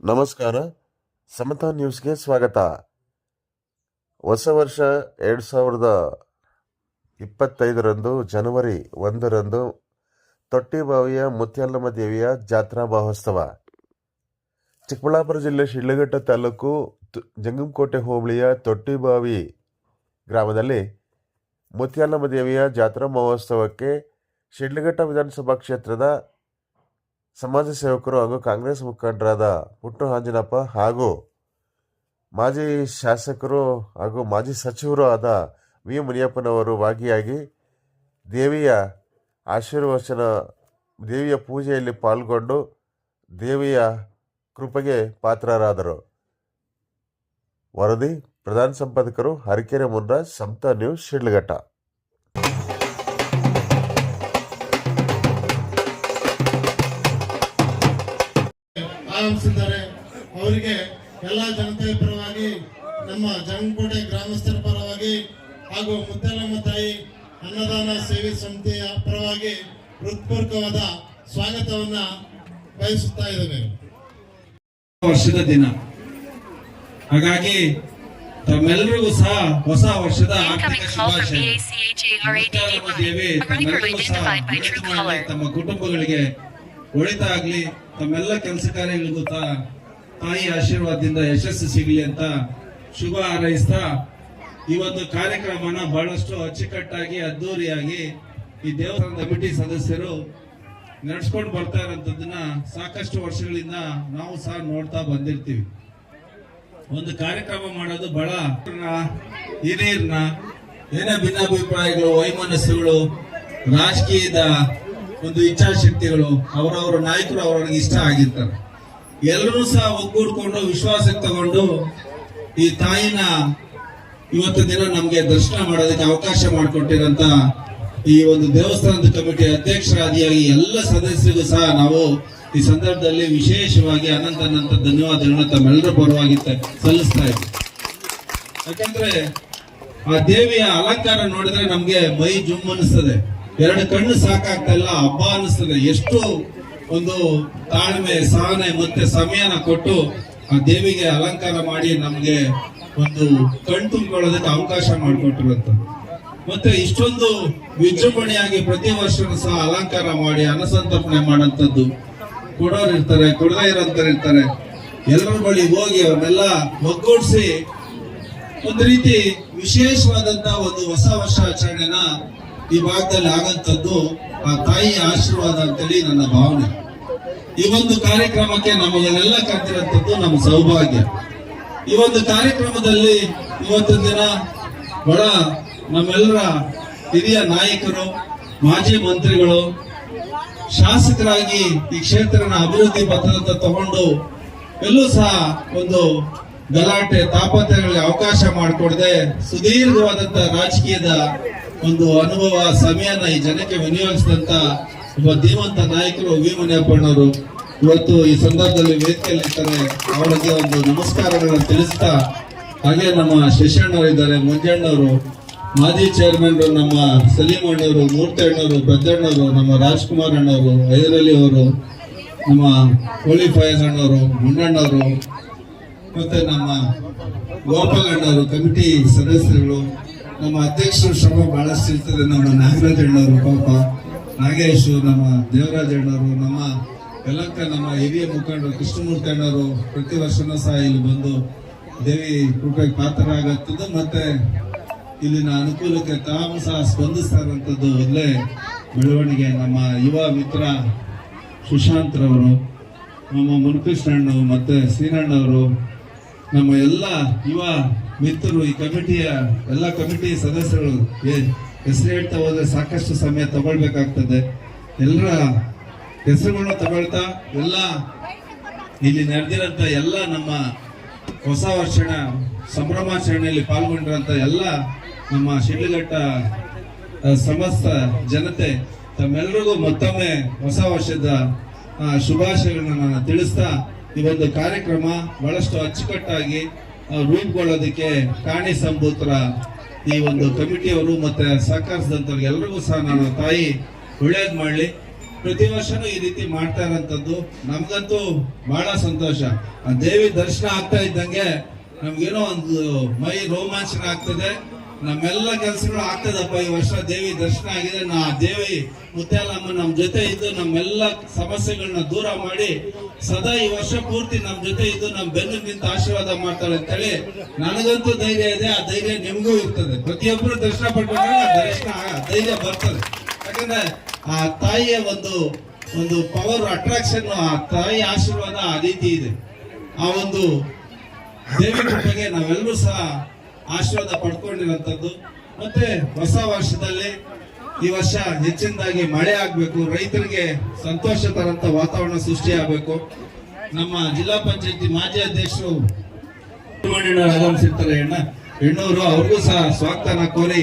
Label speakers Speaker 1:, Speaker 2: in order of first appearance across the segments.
Speaker 1: ನಮಸ್ಕಾರ. ಸಮತಾ ನ್ಯೂಸ್ಗೆ ಸ್ವಾಗತ. ಹೊಸ ವರ್ಷ ಎರಡು ಸಾವಿರದ ಇಪ್ಪತ್ತೈದರಂದು ಜನವರಿ ಒಂದರಂದು ತೊಟ್ಟಿಬಾವಿಯ ಮುತ್ಯಾಲಮ್ಮ ದೇವಿಯ ಜಾತ್ರಾ ಮಹೋತ್ಸವ. ಚಿಕ್ಕಬಳ್ಳಾಪುರ ಜಿಲ್ಲೆ ಶಿಡ್ಲಘಟ್ಟ ತಾಲೂಕು ಜಂಗಮಕೋಟೆ ಹೋಬಳಿಯ ತೊಟ್ಟಿಬಾವಿ ಗ್ರಾಮದಲ್ಲಿ ಮುತ್ಯಾಲಮ್ಮ ದೇವಿಯ ಜಾತ್ರಾ ಮಹೋತ್ಸವಕ್ಕೆ ಶಿಡ್ಲಘಟ್ಟ ವಿಧಾನಸಭಾ ಕ್ಷೇತ್ರದ ಸಮಾಜ ಸೇವಕರು ಹಾಗೂ ಕಾಂಗ್ರೆಸ್ ಮುಖಂಡರಾದ ಪುಟ್ಟು ಅಂಜನಪ್ಪ ಹಾಗೂ ಮಾಜಿ ಶಾಸಕರು ಹಾಗೂ ಮಾಜಿ ಸಚಿವರು ಆದ ವಿ ಮುನಿಯಪ್ಪನವರು ಭಾಗಿಯಾಗಿ ದೇವಿಯ ಆಶೀರ್ವಚನ, ದೇವಿಯ ಪೂಜೆಯಲ್ಲಿ ಪಾಲ್ಗೊಂಡು ದೇವಿಯ ಕೃಪೆಗೆ ಪಾತ್ರರಾದರು. ವರದಿ, ಪ್ರಧಾನ ಸಂಪಾದಕರು ಹರಕೆರೆ ಮುನ್ರಾಜ್ ಸಮತಾ ನ್ಯೂಸ್, ಶಿಡ್ಲಘಟ್ಟ.
Speaker 2: ಆಗಮಿಸಿದ್ದಾರೆ ಅವರಿಗೆ ಎಲ್ಲ ಜನತೆಯ ಪರವಾಗಿ ನಮ್ಮ ಜಂಗಕೋಟೆ ಗ್ರಾಮಸ್ಥರ ಪರವಾಗಿ ಹಾಗೂ ಮುದ್ದಲಮ್ಮ ತಾಯಿ ಅನ್ನದಾನ ಸೇವೆ ಸಮಿತಿಯ ಪರವಾಗಿ ಹೃತ್ಪೂರ್ವಕವಾದ ಸ್ವಾಗತವನ್ನ ಬಯಸುತ್ತಾ ಇದ್ದೇವೆ
Speaker 3: ವರ್ಷದ ದಿನ. ಹಾಗಾಗಿ ತಮ್ಮೆಲ್ಲರಿಗೂ ಸಹ ಹೊಸ ವರ್ಷದ ಆರ್ಥಿಕ ಶುಭಾಶಯ. ಮುತ್ಯಾಲಮ್ಮ ದೇವಿ
Speaker 4: BACHARADDY1. A writer
Speaker 3: ತಮ್ಮೆಲ್ಲರಿಗೂ ಸಹ
Speaker 4: identified by
Speaker 3: ಒಳಿತು
Speaker 4: True
Speaker 3: ಮಾಡಲಿ,
Speaker 4: Caller.
Speaker 3: ತಮ್ಮ ಕುಟುಂಬಗಳಿಗೆ ಒಳಿತಾಗ್ಲಿ. ತಮ್ಮೆಲ್ಲ ಕೆಲಸ ಕಾರ್ಯಗಳಿಗೂ ತಾಯಿ ಆಶೀರ್ವಾದದಿಂದ ಯಶಸ್ಸು ಸಿಗಲಿ ಅಂತ ಶುಭ ಹಾರೈಸ್ತಾ ಈ ಒಂದು ಕಾರ್ಯಕ್ರಮನ ಬಹಳಷ್ಟು ಅಚ್ಚುಕಟ್ಟಾಗಿ, ಅದ್ದೂರಿಯಾಗಿ ಈ ದೇವಸ್ಥಾನ ಕಮಿಟಿ ಸದಸ್ಯರು ನಡೆಸ್ಕೊಂಡು ಬರ್ತಾ ಇರೋಂಥದ್ದನ್ನ ಸಾಕಷ್ಟು ವರ್ಷಗಳಿಂದ ನಾವು ಸಹ ನೋಡ್ತಾ ಬಂದಿರ್ತೀವಿ. ಒಂದು ಕಾರ್ಯಕ್ರಮ ಮಾಡೋದು ಬಹಳ ಹಿರಿಯರ್ನ ಏನೇ ಭಿನ್ನಾಭಿಪ್ರಾಯಗಳು, ವೈಮನಸ್ಸುಗಳು, ರಾಜಕೀಯದ ಒಂದು ಇಚ್ಛಾಶಕ್ತಿಗಳು ಅವರವರ ನಾಯಕರು ಅವರವ್ರಿಗೆ ಇಷ್ಟ ಆಗಿರ್ತಾರೆ. ಎಲ್ಲರೂ ಸಹ ಒಗ್ಗೂಡ್ಕೊಂಡು, ವಿಶ್ವಾಸಕ್ಕೆ ತಗೊಂಡು ಈ ತಾಯಿನ ಇವತ್ತು ದಿನ ನಮ್ಗೆ ದರ್ಶನ ಮಾಡೋದಕ್ಕೆ ಅವಕಾಶ ಮಾಡಿಕೊಟ್ಟಿರಂತ ಈ ಒಂದು ದೇವಸ್ಥಾನದ ಕಮಿಟಿ ಅಧ್ಯಕ್ಷರಾದಿಯಾಗಿ ಎಲ್ಲ ಸದಸ್ಯರಿಗೂ ಸಹ ನಾವು ಈ ಸಂದರ್ಭದಲ್ಲಿ ವಿಶೇಷವಾಗಿ ಅನಂತ ಅನಂತ ಧನ್ಯವಾದಗಳನ್ನ ತಮ್ಮೆಲ್ಲರ ಪರವಾಗಿ ಸಲ್ಲಿಸ್ತಾ ಇದ್ದೀವಿ ಯಾಕಂದ್ರೆ ಆ ದೇವಿಯ ಅಲಂಕಾರ ನೋಡಿದ್ರೆ ನಮ್ಗೆ ಮೈ ಜುಮ್ ಅನಿಸ್ತದೆ ಎರಡು ಕಣ್ಣು ಸಾಕಾಗ್ತಾ ಇಲ್ಲ ಹಬ್ಬ ಅನಿಸ್ತದೆ ಎಷ್ಟು ಒಂದು ತಾಳ್ಮೆ, ಸಹನೆ ಮತ್ತೆ ಸಮಯನ ಕೊಟ್ಟು ಆ ದೇವಿಗೆ ಅಲಂಕಾರ ಮಾಡಿ ನಮ್ಗೆ ಒಂದು ಕಣ್ ತುಂಬಿಕೊಳ್ಳೋದಕ್ಕೆ ಅವಕಾಶ ಮಾಡಿಕೊಟ್ಟಿರುವಂತ ಮತ್ತೆ ಇಷ್ಟೊಂದು ವಿಜೃಂಭಣೆಯಾಗಿ ಪ್ರತಿ ವರ್ಷನೂ ಸಹ ಅಲಂಕಾರ ಮಾಡಿ, ಅನ್ನಸಂತರ್ಪಣೆ ಮಾಡಂತದ್ದು ಕೊಡೋರು ಇರ್ತಾರೆ, ಕೊಡದೇ ಇರೋಂಥವ್ರು ಇರ್ತಾರೆ. ಎಲ್ಲರ ಬಳಿ ಹೋಗಿ ಅವ್ರನ್ನೆಲ್ಲ ಒಗ್ಗೂಡಿಸಿ ಒಂದು ರೀತಿ ವಿಶೇಷವಾದಂತ ಒಂದು ಹೊಸ ವರ್ಷ ಆಚರಣೆನ ಈ ಭಾಗದಲ್ಲಿ ಆಗಂತದ್ದು ಆ ತಾಯಿಯ ಆಶೀರ್ವಾದ ಅಂತೇಳಿ ನನ್ನ ಭಾವನೆ. ಈ ಒಂದು ಕಾರ್ಯಕ್ರಮಕ್ಕೆ ನಮಗೆಲ್ಲ ಕರೆದಿರಂತದ್ದು ನಮ್ಮ ಸೌಭಾಗ್ಯ. ಈ ಒಂದು ಕಾರ್ಯಕ್ರಮದಲ್ಲಿ ಇವತ್ತಿನ ದಿನ ಬಹಳ ನಮ್ಮೆಲ್ಲರ ಹಿರಿಯ ನಾಯಕರು, ಮಾಜಿ ಮಂತ್ರಿಗಳು, ಶಾಸಕರಾಗಿ ಈ ಕ್ಷೇತ್ರನ ಅಭಿವೃದ್ಧಿ ಪತ್ರದ ತಗೊಂಡು ಎಲ್ಲೂ ಸಹ ಒಂದು ಗಲಾಟೆ ತಾಪತ್ರೆಗಳಿಗೆ ಅವಕಾಶ ಮಾಡಿಕೊಡದೆ ಸುದೀರ್ಘವಾದಂತಹ ರಾಜಕೀಯದ ಒಂದು ಅನುಭವ, ಸಮಯನ ಈ ಜನಕ್ಕೆ ವಿನಿಯೋಗಿಸಿದಂತ ಒಬ್ಬ ಧೀಮಂತ ನಾಯಕರು ವಿ. ಮುನಿಯಪ್ಪಣ್ಣವರು ಇವತ್ತು ಈ ಸಂದರ್ಭದಲ್ಲಿ ವೇದಿಕೆಯಲ್ಲಿ ಇರ್ತಾರೆ. ಅವರಿಗೆ ಒಂದು ನಮಸ್ಕಾರಗಳನ್ನು ತಿಳಿಸ್ತಾ, ಹಾಗೆ ನಮ್ಮ ಶಶಣ್ಣವರು ಇದ್ದಾರೆ ಮಂಜಣ್ಣವರು. ಮಾಜಿ ಚೇರ್ಮನ್ ನಮ್ಮ ಸಲೀಂ ಅಣ್ಣವರು ಮೂರ್ತಿ ಅಣ್ಣವರು ನಮ್ಮ ರಾಜ್ಕುಮಾರ್ ಅಣ್ಣವರು ಹೈದರಲಿ ಅವರು ನಮ್ಮ ಕೋಳಿ ಫಯಾಜ್ ಅಣ್ಣವರು ಮುನ್ನಣ್ಣವರು ಮತ್ತೆ ನಮ್ಮ ಗೋಪಾಲ್ ಅಣ್ಣವರು ಕಮಿಟಿ ಸದಸ್ಯರುಗಳು. ನಮ್ಮ ಅಧ್ಯಕ್ಷರು ಶ್ರಮ ಬಹಳಷ್ಟು ಇರ್ತದೆ. ನಮ್ಮ ನಾಗರಾಜ್ ಅಣ್ಣವರು ಪಾಪ, ನಾಗೇಶ್, ನಮ್ಮ ದೇವರಾಜ್ ಅಣ್ಣವರು, ನಮ್ಮ ಯಲಂಕ, ನಮ್ಮ ಹಿರಿಯ ಮುಖಂಡರು, ಕೃಷ್ಣಮೂರ್ತಿ ಅಣ್ಣವರು ಪ್ರತಿ ವರ್ಷನೂ ಸಹ ಇಲ್ಲಿ ಬಂದು ದೇವಿ ಕೃಪೆಗೆ ಪಾತ್ರರಾಗತ್ತದ್ದು, ಮತ್ತೆ ಇಲ್ಲಿನ ಅನುಕೂಲಕ್ಕೆ ತಾವು ಸಹ ಸ್ಪಂದಿಸ್ತಾರಂಥದ್ದು ಒಳ್ಳೆ ಬೆಳವಣಿಗೆ. ನಮ್ಮ ಯುವ ಮಿತ್ರ ಸುಶಾಂತ್ ರವರು, ನಮ್ಮ ಅಣ್ಣವರು, ಮತ್ತು ಶ್ರೀನಣ್ಣವರು ನಮ್ಮ ಎಲ್ಲ ಯುವ ಮಿತ್ರರು, ಈ ಕಮಿಟಿಯ ಎಲ್ಲ ಕಮಿಟಿ ಸದಸ್ಯರು ಹೆಸರು ಹೇಳ್ತಾ ಹೋದ್ರೆ ಸಾಕಷ್ಟು ಸಮಯ ತಗೊಳ್ಬೇಕಾಗ್ತದೆ. ಎಲ್ಲರ ಹೆಸರುಗಳನ್ನ ತಗೊಳ್ತಾ ಎಲ್ಲ ಇಲ್ಲಿ ನಡೆದಿರಂತ ಎಲ್ಲ ನಮ್ಮ ಹೊಸ ವರ್ಷಣ ಸಂಭ್ರಮಾಚರಣೆಯಲ್ಲಿ ಪಾಲ್ಗೊಂಡಿರೋಂಥ ಎಲ್ಲ ನಮ್ಮ ಶಿಡ್ಲಘಟ್ಟ ಸಮಸ್ತ ಜನತೆ ತಮ್ಮೆಲ್ಲರಿಗೂ ಮತ್ತೊಮ್ಮೆ ಹೊಸ ವರ್ಷದ ಶುಭಾಶಯಗಳನ್ನ ನಾನು ತಿಳಿಸ್ತಾ ಈ ಒಂದು ಕಾರ್ಯಕ್ರಮ ಬಹಳಷ್ಟು ಅಚ್ಚುಕಟ್ಟಾಗಿ ರೂಪುಗೊಳ್ಳೋದಕ್ಕೆ ಕಾಣಿ ಸಂಭೂತ್ರ ಈ ಒಂದು ಕಮಿಟಿಯವರು ಮತ್ತೆ ಸಹಕರಿಸಿದಂಥವ್ರಿಗೆ ಎಲ್ರಿಗೂ ಸಹ ನಾನು ತಾಯಿ ಒಳ್ಳೇದು ಮಾಡಲಿ. ಪ್ರತಿ ವರ್ಷನೂ ಈ ರೀತಿ ಮಾಡ್ತಾ ಇರೋಂಥದ್ದು ನಮ್ಗಂತೂ ಬಹಳ ಸಂತೋಷ. ಆ ದೇವಿ ದರ್ಶನ ಆಗ್ತಾ ಇದ್ದಂಗೆ ನಮ್ಗೇನೋ ಒಂದು ಮೈ ರೋಮಾಂಚನ ಆಗ್ತದೆ. ನಮ್ಮೆಲ್ಲ ಕೆಲಸಗಳು ಆಗ್ತದಪ್ಪ ಈ ವರ್ಷ ದೇವಿ ದರ್ಶನ ಆಗಿದೆ. ನಾ ದೇವಿ ಮುತ್ತಾಲಮ್ಮ ನಮ್ಮ ಜೊತೆ ಇದ್ದು ನಮ್ಮೆಲ್ಲ ಸಮಸ್ಯೆಗಳನ್ನ ದೂರ ಮಾಡಿ ಸದಾ ಈ ವರ್ಷ ಪೂರ್ತಿ ನಮ್ ಜೊತೆ ಇದ್ದು ನಮ್ ಬೆನ್ನು ನಿಂತು ಆಶೀರ್ವಾದ ಅಂತ ಹೇಳಿ ನನಗಂತೂ ಧೈರ್ಯ ಇದೆ, ಆ ಧೈರ್ಯ ನಿಮಗೂ ಇರ್ತದೆ. ಪ್ರತಿಯೊಬ್ಬರು ದರ್ಶನ ಪಡ್ಕೊಂಡ್ರೆ ಆ ದರ್ಶನ ಧೈರ್ಯ ಬರ್ತದೆ. ಯಾಕಂದ್ರೆ ಆ ತಾಯಿಯ ಒಂದು ಒಂದು ಪವರ್ ಅಟ್ರಾಕ್ಷನ್ ಆ ತಾಯಿ ಆಶೀರ್ವಾದ ಆ ರೀತಿ ಇದೆ. ಆ ಒಂದು ದೇವಿ ಕೃಪೆಗೆ ನಾವೆಲ್ಲರೂ ಸಹ ಆಶೀರ್ವಾದ ಪಡ್ಕೊಂಡಿರೋಂಥದ್ದು ಮತ್ತೆ ಹೊಸ ವರ್ಷದಲ್ಲಿ ಈ ವರ್ಷ ಹೆಚ್ಚಿನದಾಗಿ ಮಳೆ ಆಗ್ಬೇಕು, ರೈತರಿಗೆ ಸಂತೋಷ ತರಂತ ವಾತಾವರಣ ಸೃಷ್ಟಿ ಆಗಬೇಕು ನಮ್ಮ ಜಿಲ್ಲಾ ಪಂಚಾಯತಿ ಮಾಜಿ ಅಧ್ಯಕ್ಷರು ಆಗಮಿಸಿರ್ತಾರೆ ಹೆಣ್ಣ ಹೆಣ್ಣವರು ಅವ್ರಿಗೂ ಸಹ ಸ್ವಾಗತನ ಕೋರಿ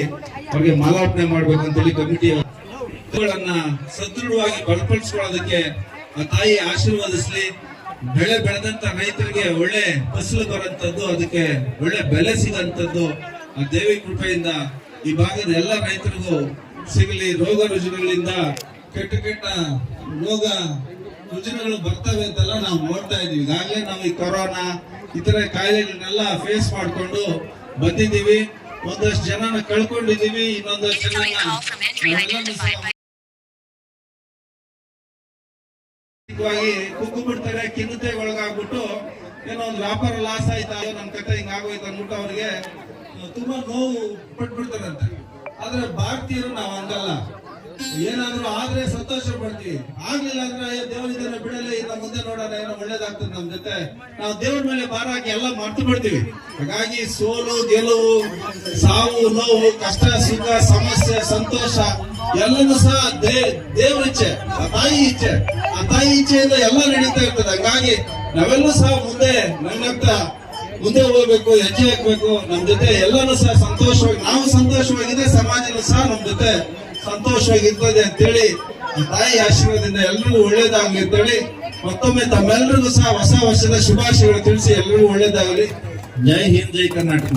Speaker 3: ಅವ್ರಿಗೆ ಮಾಲಾರ್ಪಣೆ ಮಾಡ್ಬೇಕು ಅಂತೇಳಿ ಕಮಿಟಿ ಸದೃಢವಾಗಿ ಬಲಪಡಿಸ್ಕೊಳ್ಳೋದಕ್ಕೆ ಆ ತಾಯಿ ಆಶೀರ್ವಾದಿಸ್ಲಿ. ಬೆಳೆ ಬೆಳೆದಂತ ರೈತರಿಗೆ ಒಳ್ಳೆ ಫಸಲು ಬರೋಂಥದ್ದು ಅದಕ್ಕೆ ಒಳ್ಳೆ ಬೆಲೆ ಸಿಗಂತದ್ದು ಆ ದೇವಿ ಕೃಪೆಯಿಂದ ಈ ಭಾಗದ ಎಲ್ಲ ರೈತರಿಗೂ ಸಿಗಲಿ ರೋಗ ರುಜಿನಗಳಿಂದ ಕೆಟ್ಟ ಕೆಟ್ಟ ರೋಗ ರುಜಿನಗಳು ಬರ್ತವೆ ಅಂತೆಲ್ಲ ನಾವು ನೋಡ್ತಾ ಇದೀವಿ ಈಗಾಗಲೇ ನಾವು ಈ ಕೊರೋನಾ ಇತರ ಕಾಯಿಲೆಗಳನ್ನೆಲ್ಲ ಫೇಸ್ ಮಾಡ್ಕೊಂಡು ಬಂದಿದ್ದೀವಿ. ಒಂದಷ್ಟು ಜನನ ಕಳ್ಕೊಂಡಿದ್ದೀವಿ ಇನ್ನೊಂದಷ್ಟು ಜನ ಕುಕ್ಕು ಬಿಡ್ತಾರೆ ಖಿನ್ನತೆಗೆ ಒಳಗಾಗ್ಬಿಟ್ಟು ಏನೋ ಒಂದು ವ್ಯಾಪಾರ ಲಾಸ್ ಆಯ್ತಾ ನನ್ನ ಕತೆ ಹಿಂಗಾಗೋಯ್ತು ಅಂದ್ಬಿಟ್ಟು ಅವ್ರಿಗೆ ತುಂಬಾ ನೋವು ಪಟ್ಬಿಡ್ತಾರಂತೆ ಆದ್ರೆ ಭಾರತೀಯರು ನಾವು ಹಂಗಲ್ಲ. ಏನಾದ್ರೂ ಆದ್ರೆ ಸಂತೋಷ ಪಡ್ತೀವಿ. ಆಗ್ಲಿಲ್ಲ ಅಂದ್ರೆ ಅಯ್ಯೋ ದೇವರಿದ್ದಾನೆ ಬಿಡಲೇ, ಇನ್ನ ಮುಂದೆ ನೋಡೋಣ, ಏನೋ ಒಳ್ಳೇದಾಗ್ತದೆ ನಮ್ ಜೊತೆ. ನಾವು ದೇವ್ರ ಮೇಲೆ ಭಾರ ಹಾಕಿ ಎಲ್ಲ ಮಾಡ್ತು ಬಿಡ್ತೀವಿ. ಹಾಗಾಗಿ ಸೋಲು, ಗೆಲುವು, ಸಾವು, ನೋವು, ಕಷ್ಟ, ಸುಖ, ಸಮಸ್ಯೆ, ಸಂತೋಷ, ಎಲ್ಲನೂ ಸಹ ದೇ, ದೇವ್ರ ಇಚ್ಛೆ, ಆ ತಾಯಿ ಇಚ್ಛೆ. ಆ ತಾಯಿ ಇಚ್ಛೆಯಿಂದ ಎಲ್ಲ ನಡೀತಾ ಇರ್ತದೆ. ಹಂಗಾಗಿ ನಾವೆಲ್ಲೂ ಸಹ ಮುಂದೆ ನನ್ನತ್ತ ಮುಂದೆ ಹೋಗ್ಬೇಕು ಹೆಜ್ಜೆ ಹಾಕ್ಬೇಕು, ನಮ್ ಜೊತೆ ಎಲ್ಲರೂ ಸಹ ಸಂತೋಷವಾಗಿ ನಾವು ಸಂತೋಷವಾಗಿದೆ ಸಮಾಜನೂ ಸಹ ನಮ್ ಜೊತೆ ಸಂತೋಷವಾಗಿ ಸಂತೋಷವಾಗಿರ್ತದೆ ಅಂತೇಳಿ ಈ ತಾಯಿ ಆಶೀರ್ವಾದದಿಂದ ಎಲ್ರಿಗೂ ಒಳ್ಳೇದಾಗ್ಲಿ ಅಂತೇಳಿ ಮತ್ತೊಮ್ಮೆ ತಮ್ಮೆಲ್ಲರಿಗೂ ಸಹ ಹೊಸ ವರ್ಷದ ಶುಭಾಶಯಗಳು ತಿಳಿಸಿ ಎಲ್ರಿಗೂ ಒಳ್ಳೇದಾಗಲಿ. ಜೈ ಹಿಂದ್, ಜೈ ಕರ್ನಾಟಕ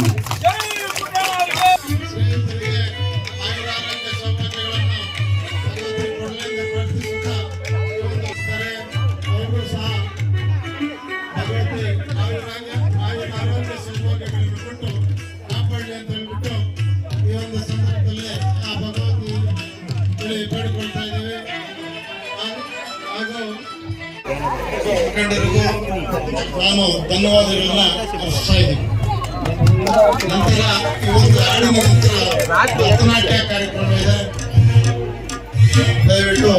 Speaker 2: ನಾನು ಧನ್ಯವಾದಗಳನ್ನ ನಂತರ ಈ ಹಾಡಿನ ನಂತರ ಭರತನಾಟ್ಯ ಕಾರ್ಯಕ್ರಮ ಇದೆ. ದಯವಿಟ್ಟು